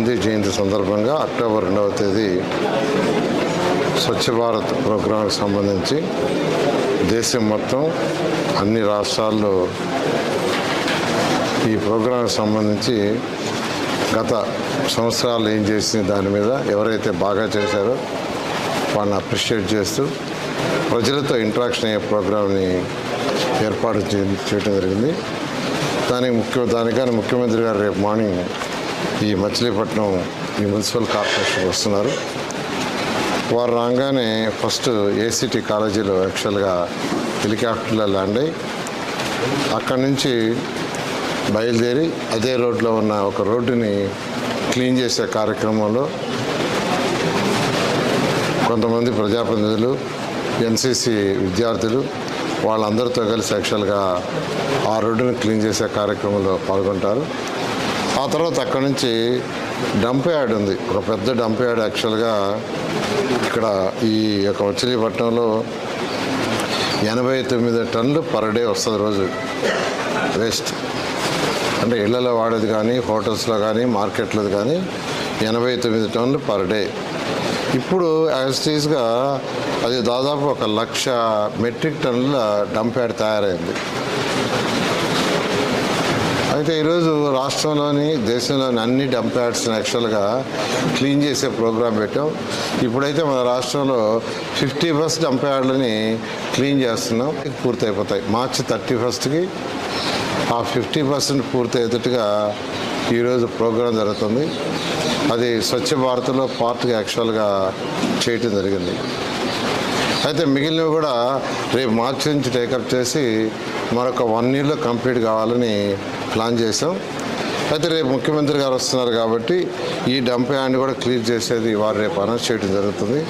గాంధీ జయంతి సందర్భంగా అక్టోబర్ రెండవ తేదీ స్వచ్ఛ భారత్ ప్రోగ్రాంకి సంబంధించి దేశం మొత్తం అన్ని రాష్ట్రాల్లో ఈ ప్రోగ్రాంకి సంబంధించి గత సంవత్సరాలు ఏం చేసిన దాని మీద ఎవరైతే బాగా చేశారో వాళ్ళని అప్రిషియేట్ చేస్తూ ప్రజలతో ఇంటరాక్షన్ అయ్యే ప్రోగ్రామ్ని ఏర్పాటు చేయడం జరిగింది. దానికి ముఖ్య దానికని ముఖ్యమంత్రి గారు రేపు మార్నింగ్ ఈ మచిలీపట్నం ఈ మున్సిపల్ కార్పొరేషన్ వస్తున్నారు. వారు రాగానే ఫస్ట్ ఏసీటీ కాలేజీలో యాక్చువల్గా హెలికాప్టర్లో ల్యాండ్ అయ్యి అక్కడి నుంచి బయలుదేరి అదే రోడ్లో ఉన్న ఒక రోడ్డుని క్లీన్ చేసే కార్యక్రమంలో కొంతమంది ప్రజాప్రతినిధులు ఎన్సీసీ విద్యార్థులు వాళ్ళందరితో కలిసి యాక్చువల్గా ఆ రోడ్డుని క్లీన్ చేసే కార్యక్రమంలో పాల్గొంటారు. ఆ తర్వాత అక్కడి నుంచి డంప్ యార్డ్ ఉంది. ఒక పెద్ద డంప్ యార్డ్ యాక్చువల్గా ఇక్కడ ఈ యొక్క మచిలీపట్నంలో ఎనభై తొమ్మిది టన్నులు పర్ డే వస్తుంది రోజు. వేస్ట్. అంటే ఇళ్ళలో వాడేది కానీ హోటల్స్లో కానీ మార్కెట్లో కానీ ఎనభై తొమ్మిది టన్నులు పర్ డే. ఇప్పుడు యాజ్టీస్గా అది దాదాపు ఒక లక్ష మెట్రిక్ టన్నుల డంప్ యార్డ్ తయారైంది. అయితే ఈరోజు రాష్ట్రంలోని దేశంలోని అన్ని డంప్ యార్డ్స్ని యాక్చువల్గా క్లీన్ చేసే ప్రోగ్రాం పెట్టాం. ఇప్పుడైతే మన రాష్ట్రంలో ఫిఫ్టీ ఫస్ట్ డంప్ యార్డ్లని క్లీన్ చేస్తున్నాం. పూర్తయిపోతాయి. మార్చి థర్టీ ఫస్ట్కి ఆ ఫిఫ్టీ పర్సెంట్ పూర్తయ్యేటట్టుగా ఈరోజు ప్రోగ్రాం జరుగుతుంది. అది స్వచ్ఛ భారత్లో పార్ట్గా యాక్చువల్గా చేయటం జరిగింది. అయితే మిగిలినవి కూడా రేపు మార్చి నుంచి టేకప్ చేసి మరొక వన్ ఇయర్లో కంప్లీట్ కావాలని ప్లాన్ చేసాం అయితే రేపు ముఖ్యమంత్రి గారు వస్తున్నారు కాబట్టి ఈ డంప్ యార్డ్ని కూడా క్లీన్ చేసేది వారు రేపు అనౌన్స్ చేయడం జరుగుతుంది.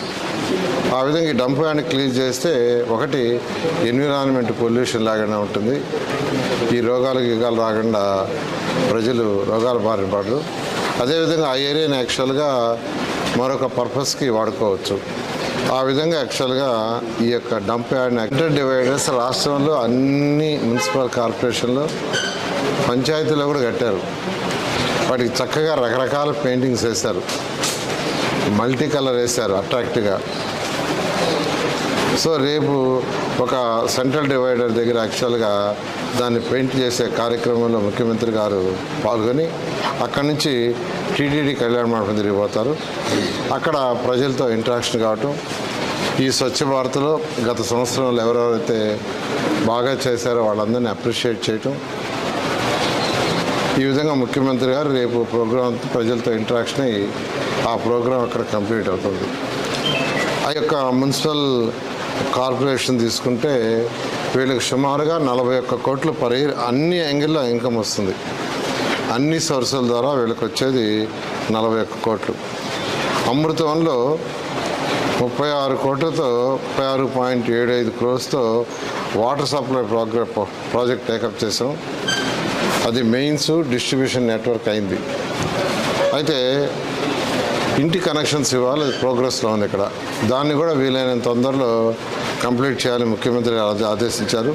ఆ విధంగా ఈ డంప్ యార్డ్ని క్లీన్ చేస్తే ఒకటి ఎన్విరాన్మెంట్ పొల్యూషన్ లాగానే ఉంటుంది. ఈ రోగాలు గిగాలు రాకుండా ప్రజలు రోగాల బారిన పడరు. అదేవిధంగా ఆ ఏరియాని యాక్చువల్గా మరొక పర్పస్కి వాడుకోవచ్చు. ఆ విధంగా యాక్చువల్గా ఈ యొక్క డంప్ యార్డ్ ఇంటర్ డివైడర్స్ రాష్ట్రంలో అన్ని మున్సిపల్ కార్పొరేషన్లో పంచాయతీలో కూడా కట్టారు. వాటికి చక్కగా రకరకాల పెయింటింగ్స్ వేశారు మల్టీ కలర్ వేశారు అట్రాక్ట్గా. సో రేపు ఒక సెంట్రల్ డివైడర్ దగ్గర యాక్చువల్గా దాన్ని పెయింట్ చేసే కార్యక్రమంలో ముఖ్యమంత్రి గారు పాల్గొని అక్కడి నుంచి టీటీడీ కళ్యాణ మండపం తిరిగిపోతారు అక్కడ ప్రజలతో ఇంటరాక్షన్ కావటం ఈ స్వచ్ఛ భారత్లో గత సంవత్సరంలో ఎవరెవరైతే బాగా చేశారో వాళ్ళందరినీ అప్రిషియేట్ చేయటం ఈ విధంగా ముఖ్యమంత్రి గారు రేపు ప్రోగ్రాం ప్రజలతో ఇంటరాక్షన్ అయ్యి ఆ ప్రోగ్రాం అక్కడ కంప్లీట్ అవుతుంది. ఆ యొక్క మున్సిపల్ కార్పొరేషన్ తీసుకుంటే వీళ్ళకి సుమారుగా నలభై ఒక్క కోట్లు పర్ ఇయర్ అన్ని యాంగిల్లో ఇన్కమ్ వస్తుంది. అన్ని సోర్సుల ద్వారా వీళ్ళకి వచ్చేది నలభై ఒక్క కోట్లు. అమృతంలో ముప్పై ఆరు కోట్లతో ముప్పై ఆరు పాయింట్ ఏడు ఐదు క్రోస్తో water supply program project take up చేసాం. అది మెయిన్స్ డిస్ట్రిబ్యూషన్ నెట్వర్క్ అయింది. అయితే ఇంటి కనెక్షన్స్ ఇవ్వాలి అది ప్రోగ్రెస్లో ఉంది ఇక్కడ. దాన్ని కూడా వీలైనంత తొందరలో కంప్లీట్ చేయాలని ముఖ్యమంత్రి ఆదేశించారు.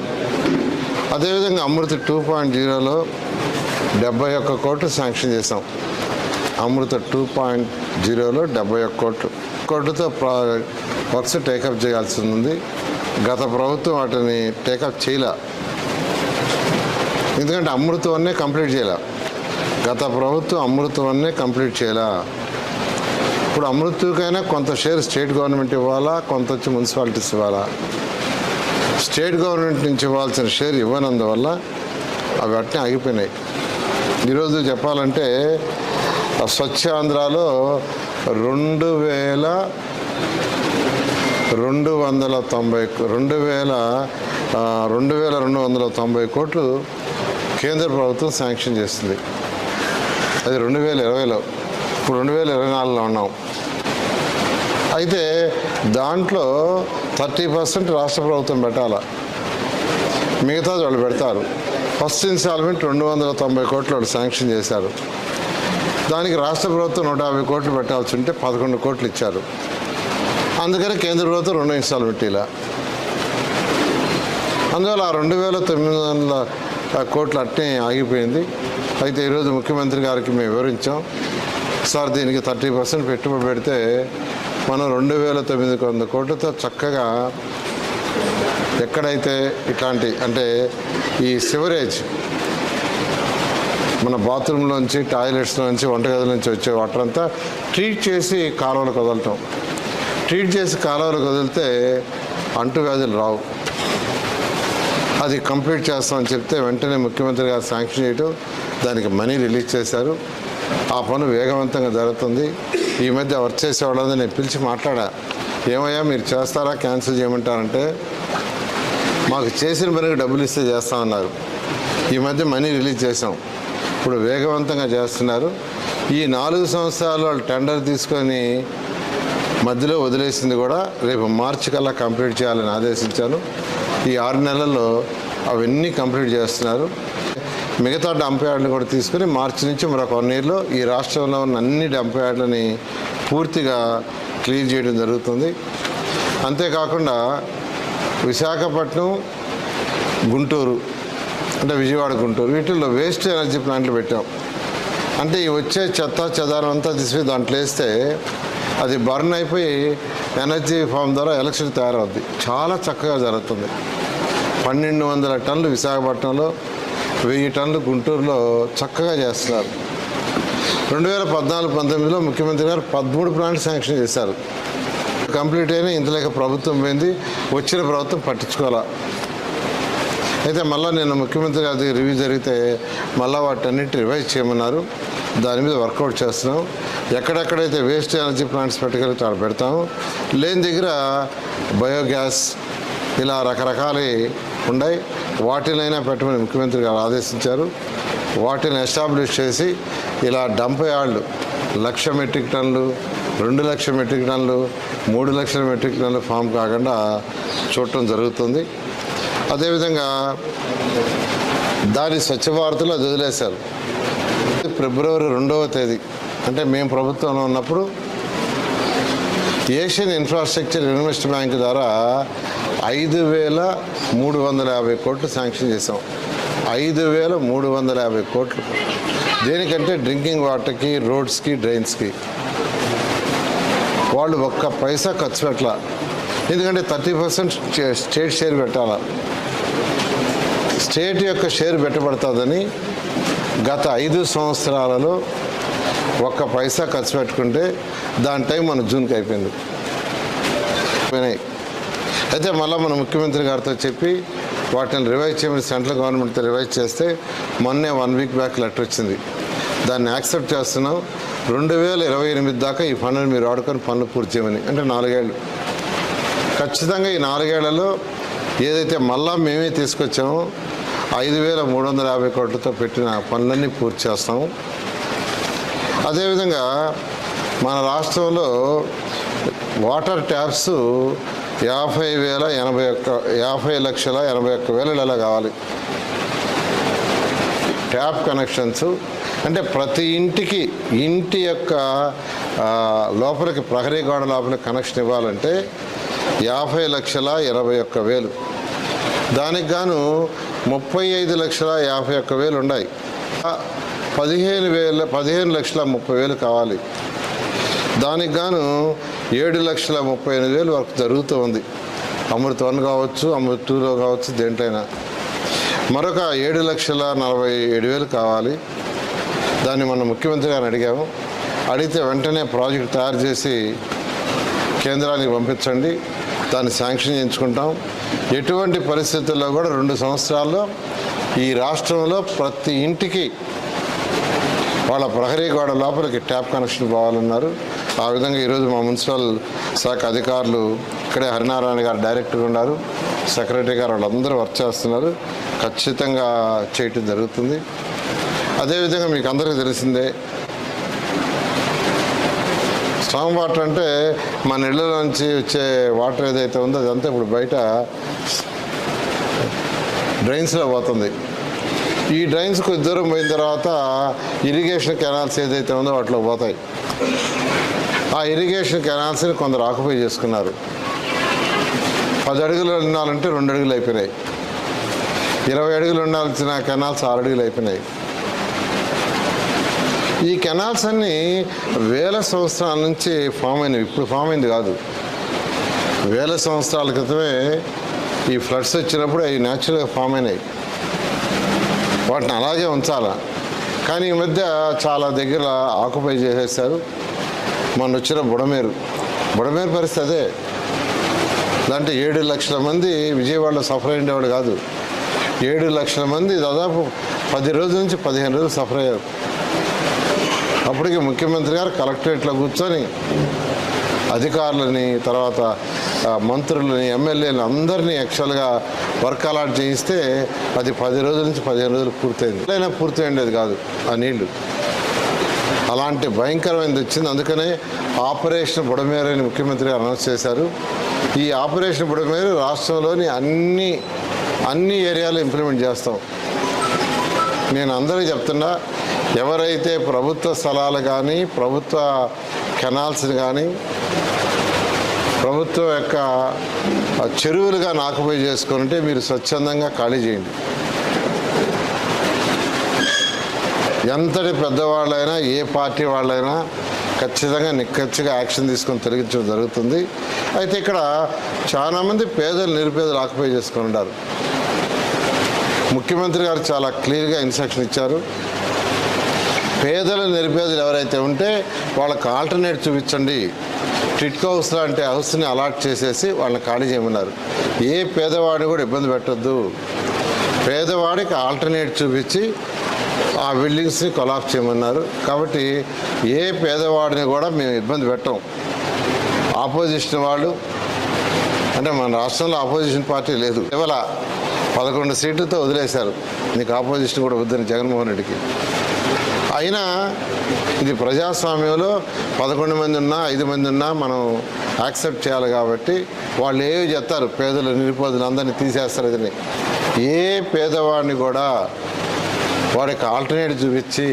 అదేవిధంగా అమృత టూ పాయింట్ జీరోలో డెబ్బై ఒక్క కోట్లు శాంక్షన్ చేసాం అమృత టూ పాయింట్ జీరోలో డెబ్బై ఒక్క కోట్లు. కోట్లతో ప్రా వర్క్స్ టేకప్ చేయాల్సి ఉంది. గత ప్రభుత్వం వాటిని టేకప్ చేయలే. ఎందుకంటే అమృతవన్నే కంప్లీట్ చేయలే. గత ప్రభుత్వం అమృతవన్నే కంప్లీట్ చేయలే. ఇప్పుడు అమృతకైనా కొంత షేర్ స్టేట్ గవర్నమెంట్ ఇవ్వాలా కొంత వచ్చి మున్సిపాలిటీస్ ఇవ్వాలా? స్టేట్ గవర్నమెంట్ నుంచి ఇవ్వాల్సిన షేర్ ఇవ్వనందువల్ల అవి అట్నే ఆగిపోయినాయి. ఈరోజు చెప్పాలంటే స్వచ్ఛ ఆంధ్రాలో రెండు వేల రెండు వందల తొంభై రెండు వేల రెండు వేల రెండు వందల తొంభై కోట్లు కేంద్ర ప్రభుత్వం శాంక్షన్ చేస్తుంది. అది రెండు వేల ఇరవైలో ఇప్పుడు రెండు వేల ఇరవై నాలుగులో ఉన్నాం. అయితే దాంట్లో థర్టీ పర్సెంట్ రాష్ట్ర ప్రభుత్వం పెట్టాలా? మిగతాది వాళ్ళు పెడతారు. ఫస్ట్ ఇన్స్టాల్మెంట్ రెండు వందల తొంభై కోట్లు వాళ్ళు శాంక్షన్ చేశారు. దానికి రాష్ట్ర ప్రభుత్వం నూట యాభై కోట్లు పెట్టాల్సి ఉంటే పదకొండు కోట్లు ఇచ్చారు. అందుకని కేంద్ర ప్రభుత్వం రెండో ఇన్స్టాల్మెంట్ ఇలా. అందువల్ల ఆ రెండు వేల తొమ్మిది వందల కోట్లు అట్టే ఆగిపోయింది. అయితే ఈరోజు ముఖ్యమంత్రి గారికి మేము వివరించాం. సార్ దీనికి థర్టీ పర్సెంట్ పెట్టుబడి పెడితే మనం రెండు వేల తొమ్మిది వంద కోట్లతో చక్కగా ఎక్కడైతే ఇట్లాంటి అంటే ఈ సివరేజ్ మన బాత్రూంలోంచి టాయిలెట్స్లోంచి వంటగది నుంచి వచ్చే వాటర్ అంతా ట్రీట్ చేసి కాలువలకు వదలటం ట్రీట్ చేసి కాలువలకు వదిలితే అంటువ్యాధులు రావు. అది కంప్లీట్ చేస్తామని చెప్తే వెంటనే ముఖ్యమంత్రి గారు శాంక్షన్ చేయటం దానికి మనీ రిలీజ్ చేశారు. ఆ పను వేగవంతంగా జరుగుతుంది. ఈ మధ్య వర్క్ చేసేవాళ్ళని నేను పిలిచి మాట్లాడా. ఏమయ్యా మీరు చేస్తారా క్యాన్సిల్ చేయమంటారంటే మాకు చేసిన పనికి డబ్బులు ఇస్తే చేస్తామన్నారు. ఈ మధ్య మనీ రిలీజ్ చేసాం ఇప్పుడు వేగవంతంగా చేస్తున్నారు. ఈ నాలుగు సంవత్సరాలు వాళ్ళు టెండర్ తీసుకొని మధ్యలో వదిలేసింది కూడా రేపు మార్చి కల్లా కంప్లీట్ చేయాలని ఆదేశించాను. ఈ ఆరు నెలల్లో అవన్నీ కంప్లీట్ చేస్తున్నారు. మిగతా డంప్ కూడా తీసుకుని మార్చి నుంచి మరొక వన్ ఇయర్లో ఈ రాష్ట్రంలో ఉన్న అన్ని డంప్ యార్డ్లని పూర్తిగా క్లీన్ చేయడం జరుగుతుంది. అంతేకాకుండా విశాఖపట్నం గుంటూరు అంటే విజయవాడ గుంటూరు వీటిల్లో వేస్ట్ ఎనర్జీ ప్లాంట్లు పెట్టాం. అంటే ఈ వచ్చే చెత్త చెదారం అంతా తీసి దాంట్లో వేస్తే అది బర్న్ అయిపోయి ఎనర్జీ ఫామ్ ద్వారా ఎలక్ట్రిసిటీ తయారవుద్ది. చాలా చక్కగా జరుగుతుంది. పన్నెండు వందల టన్నులు విశాఖపట్నంలో వెయ్యి టన్నులు గుంటూరులో చక్కగా చేస్తున్నారు. రెండు వేల పద్నాలుగు పంతొమ్మిదిలో ముఖ్యమంత్రి గారు పదమూడు ప్లాంట్లు శాంక్షన్ చేశారు. కంప్లీట్ అయినా ఇంతలేక ప్రభుత్వం పోయింది. వచ్చిన ప్రభుత్వం పట్టించుకోవాలా? అయితే మళ్ళీ నేను ముఖ్యమంత్రి గారి రివ్యూ జరిగితే మళ్ళీ వాటన్నిటి రివైజ్ చేయమన్నారు. దాని మీద వర్కౌట్ చేస్తున్నాం. ఎక్కడెక్కడైతే వేస్ట్ ఎనర్జీ ప్లాంట్స్ పెట్టగలిగితే అక్కడ పెడతాము లేని దగ్గర బయోగ్యాస్ ఇలా రకరకాలు ఉన్నాయి వాటినైనా పెట్టమని ముఖ్యమంత్రి గారు ఆదేశించారు. వాటిని ఎస్టాబ్లిష్ చేసి ఇలా డంప్ వాళ్ళు లక్ష మెట్రిక్ టన్లు రెండు లక్షల మెట్రిక్ టన్లు మూడు లక్షల మెట్రిక్ టన్నులు ఫామ్ కాకుండా చూడటం జరుగుతుంది. అదేవిధంగా దాని స్వచ్ఛ భారత్లో అది వదిలేశారు. ఫిబ్రవరి రెండవ తేదీ. అంటే మేము ప్రభుత్వంలో ఉన్నప్పుడు ఏషియన్ ఇన్ఫ్రాస్ట్రక్చర్ ఇన్వెస్ట్ బ్యాంక్ ద్వారా ఐదు వేల మూడు వందల యాభై కోట్లు శాంక్షన్ చేసాం ఐదు వేల మూడు వందల యాభై కోట్లు. దేనికంటే డ్రింకింగ్ వాటర్కి రోడ్స్కి డ్రైన్స్కి. వాళ్ళు ఒక్క పైసా ఖర్చు పెట్టాల. ఎందుకంటే థర్టీ పర్సెంట్ స్టేట్ షేర్ పెట్టాలా. స్టేట్ యొక్క షేర్ పెట్టబడుతుందని గత ఐదు సంవత్సరాలలో ఒక్క పైసా ఖర్చు పెట్టుకుంటే దాని టైం మన జూన్కి అయిపోయింది. పోయినాయి అయితే మళ్ళీ మన ముఖ్యమంత్రి గారితో చెప్పి వాటిని రివైజ్ చేయమని సెంట్రల్ గవర్నమెంట్తో రివైజ్ చేస్తే మొన్నే వన్ వీక్ బ్యాక్ లెటర్ వచ్చింది. దాన్ని యాక్సెప్ట్ చేస్తున్నాం. రెండు వేల ఇరవై ఎనిమిది దాకా ఈ ఫండ్ని మీరు వాడుకొని పనులు పూర్తి చేయమని. అంటే నాలుగేళ్ళు. ఖచ్చితంగా ఈ నాలుగేళ్ళలో ఏదైతే మళ్ళా మేమే తీసుకొచ్చామో ఐదు వేల మూడు వందల యాభై కోట్లతో పెట్టిన పనులన్నీ పూర్తి చేస్తాము. అదేవిధంగా మన రాష్ట్రంలో వాటర్ ట్యాప్స్ యాభై వేల ఎనభై ఒక్క యాభై లక్షల ఎనభై ఒక్క వేల ఇలా కావాలి. ట్యాప్ కనెక్షన్స్ అంటే ప్రతి ఇంటికి ఇంటి యొక్క లోపలికి ప్రహరీ గోడ లోపలికి కనెక్షన్ ఇవ్వాలంటే యాభై లక్షల ఇరవై ఒక్క వేలు. దానికి గాను ముప్పై ఐదు లక్షల యాభై ఒక్క వేలు ఉన్నాయి. పదిహేను వేల పదిహేను లక్షల ముప్పై వేలు కావాలి. దానికి గాను ఏడు లక్షల ముప్పై ఎనిమిది వేలు వరకు జరుగుతూ ఉంది. అమృత్ వన్ కావచ్చు అమృత్ టూలో కావచ్చు దేంట్లైనా. మరొక ఏడు లక్షల నలభై ఏడు వేలు కావాలి. దాన్ని మనం ముఖ్యమంత్రి గారిని అడిగాము. అడిగితే వెంటనే ప్రాజెక్ట్ తయారు చేసి కేంద్రానికి పంపించండి. దాన్ని శాంక్షన్ చేయించుకుంటాం. ఎటువంటి పరిస్థితుల్లో కూడా రెండు సంవత్సరాల్లో ఈ రాష్ట్రంలో ప్రతి ఇంటికి వాళ్ళ ప్రహరీ గోడ లోపలికి ట్యాప్ కనెక్షన్ పోవాలన్నారు. ఆ విధంగా ఈరోజు మా మున్సిపల్ శాఖ అధికారులు ఇక్కడే హరినారాయణ గారు డైరెక్టర్ ఉన్నారు. సెక్రటరీ గారు వాళ్ళందరూ వర్క్ చేస్తున్నారు. ఖచ్చితంగా చేయటం జరుగుతుంది. అదేవిధంగా మీకు అందరికీ తెలిసిందే స్ట్రాంగ్ వాటర్ అంటే మన ఇళ్ళలోంచి వచ్చే వాటర్ ఏదైతే ఉందో అదంతా ఇప్పుడు బయట డ్రైన్స్లో పోతుంది. ఈ డ్రైన్స్ కొద్ది దూరం పోయిన తర్వాత ఇరిగేషన్ కెనాల్స్ ఏదైతే ఉందో వాటిలో పోతాయి. ఆ ఇరిగేషన్ కెనాల్స్ని కొందరు ఆక్యుపై చేసుకున్నారు. పది అడుగులు ఉండాలంటే రెండు అడుగులు అయిపోయినాయి. ఇరవై అడుగులు ఉండాల్సిన కెనాల్స్ ఆరు అడుగులు అయిపోయినాయి. ఈ కెనాల్స్ అన్నీ వేల సంవత్సరాల నుంచి ఫామ్ అయినవి. ఇప్పుడు ఫామ్ అయింది కాదు. వేల సంవత్సరాల క్రితమే ఈ ఫ్లడ్స్ వచ్చినప్పుడు అవి న్యాచురల్గా ఫామ్ అయినాయి. వాటిని అలాగే ఉంచాల? కానీ ఈ మధ్య చాలా దగ్గర ఆక్యుపై చేసేసారు మొన్న వచ్చిన బుడమేరు. బుడమేరు పరిస్థితి అదే. దాంట్లో ఏడు లక్షల మంది విజయవాడలో సఫర్ అయ్యేవాడు కాదు. ఏడు లక్షల మంది దాదాపు పది రోజుల నుంచి పదిహేను రోజులు సఫర్ అయ్యారు. అప్పటికి ముఖ్యమంత్రి గారు కలెక్టరేట్లో కూర్చొని అధికారులని తర్వాత మంత్రులని ఎమ్మెల్యేలు అందరినీ యాక్చువల్గా వర్క్ అలాట్ చేయిస్తే అది పది రోజుల నుంచి పదిహేను రోజులు పూర్తయింది. అయినా పూర్తి అయ్యేది కాదు ఆ నీళ్ళు. అలాంటి భయంకరమైనది వచ్చింది. అందుకనే ఆపరేషన్ బుడమేరు అని ముఖ్యమంత్రి గారు అనౌన్స్ చేశారు. ఈ ఆపరేషన్ బుడమేరు రాష్ట్రంలోని అన్ని అన్ని ఏరియాలో ఇంప్లిమెంట్ చేస్తాం. నేను అందరికీ చెప్తున్నా ఎవరైతే ప్రభుత్వ స్థలాలు కానీ ప్రభుత్వ కెనాల్స్ కానీ ప్రభుత్వం యొక్క చెరువులుగా నాకుపోయి చేసుకుంటే మీరు స్వచ్ఛందంగా ఖాళీ చేయండి. ఎంతటి పెద్దవాళ్ళైనా ఏ పార్టీ వాళ్ళైనా ఖచ్చితంగా నిక్కచ్చిగా యాక్షన్ తీసుకొని తొలగించడం జరుగుతుంది. అయితే ఇక్కడ చాలామంది పేదలు నిరుపేదలు ఆక్యుపై చేసుకొని ఉన్నారు. ముఖ్యమంత్రి గారు చాలా క్లియర్గా ఇన్స్ట్రక్షన్ ఇచ్చారు. పేదలు నిరుపేదలు ఎవరైతే ఉంటే వాళ్ళకి ఆల్టర్నేట్ చూపించండి. టిట్కో హౌస్ లాంటి హౌస్ని అలాట్ చేసేసి వాళ్ళని ఖాళీ చేయమన్నారు. ఏ పేదవాడిని కూడా ఇబ్బంది పెట్టొద్దు. పేదవాడికి ఆల్టర్నేట్ చూపించి ఆ బిల్డింగ్స్ని కొలాప్ చేయమన్నారు. కాబట్టి ఏ పేదవాడిని కూడా మేము ఇబ్బంది పెట్టం. ఆపోజిషన్ వాళ్ళు అంటే మన రాష్ట్రంలో ఆపోజిషన్ పార్టీ లేదు. ఇవాళ పదకొండు సీట్లతో వదిలేశారు. నీకు ఆపోజిషన్ కూడా వద్దని జగన్మోహన్ రెడ్డికి. అయినా ఇది ప్రజాస్వామ్యంలో పదకొండు మంది ఉన్నా ఐదు మంది ఉన్నా మనం యాక్సెప్ట్ చేయాలి కాబట్టి వాళ్ళు ఏవి చెప్తారు పేదలు నిరుపేదలు అందరినీ తీసేస్తారు ఇదని. ఏ పేదవాడిని కూడా వాడికి ఆల్టర్నేట్ చూపించి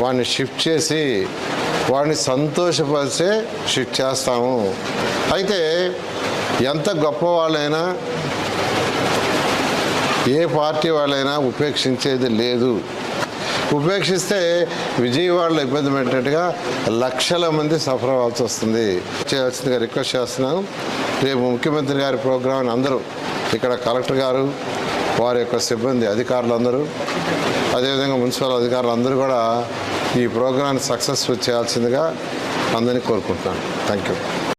వాడిని షిఫ్ట్ చేసి వాడిని సంతోషపరిచే షిఫ్ట్ చేస్తాము. అయితే ఎంత గొప్ప వాళ్ళైనా ఏ పార్టీ వాళ్ళైనా ఉపేక్షించేది లేదు. ఉపేక్షిస్తే విజయవాడలో ఇబ్బంది పెట్టినట్టుగా లక్షల మంది సఫర్ అవ్వాల్సి వస్తుంది. చేయాల్సిందిగా రిక్వెస్ట్ చేస్తున్నాను రేపు ముఖ్యమంత్రి గారి ప్రోగ్రాం అందరూ ఇక్కడ కలెక్టర్ గారు వారి యొక్క సిబ్బంది అధికారులు అందరూ అదేవిధంగా మున్సిపల్ అధికారులు అందరూ కూడా ఈ ప్రోగ్రాన్ని సక్సెస్ఫుల్ చేయాల్సిందిగా అందరినీ కోరుకుంటున్నాను. Thank you